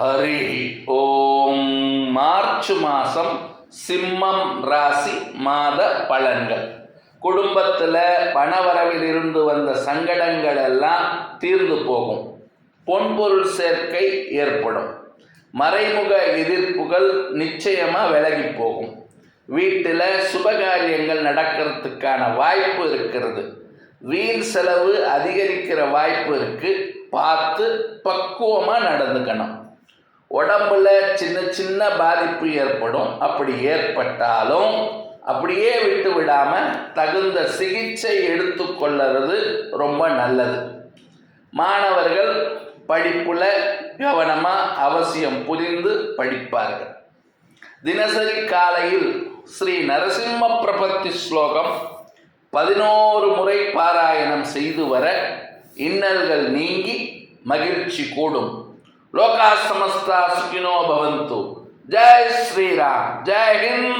ஹரி ஓம். March மாதம் சிம்மம் ராசி மாத பலன்கள். குடும்பத்தில் பணவரவில் இருந்து வந்த சங்கடங்கள் எல்லாம் தீர்ந்து போகும். பொன்பொருள் சேர்க்கை ஏற்படும். மறைமுக எதிர்ப்புகள் நிச்சயமாக விலகி போகும். வீட்டில் சுபகாரியங்கள் நடக்கிறதுக்கான வாய்ப்பு இருக்கிறது. வீண் செலவு அதிகரிக்கிற வாய்ப்பு இருக்கு. பார்த்து பக்குவமாக நடந்துக்கணும். உடம்புல சின்ன சின்ன பாதிப்பு ஏற்படும். அப்படி ஏற்பட்டாலும் அப்படியே விட்டு விடாம தகுந்த சிகிச்சை எடுத்துக்கொள்ளுறது ரொம்ப நல்லது. மாணவர்கள் படிப்புல கவனமா அவசியம் புரிந்து படிப்பார்கள். தினசரி காலையில் ஸ்ரீ நரசிம்ம பிரபத்தி ஸ்லோகம் பதினோரு முறை பாராயணம் செய்து வர இன்னல்கள் நீங்கி மகிழ்ச்சி கூடும். लोका समस्ता सुखिनो भवंतु जय श्री राम जय हिंद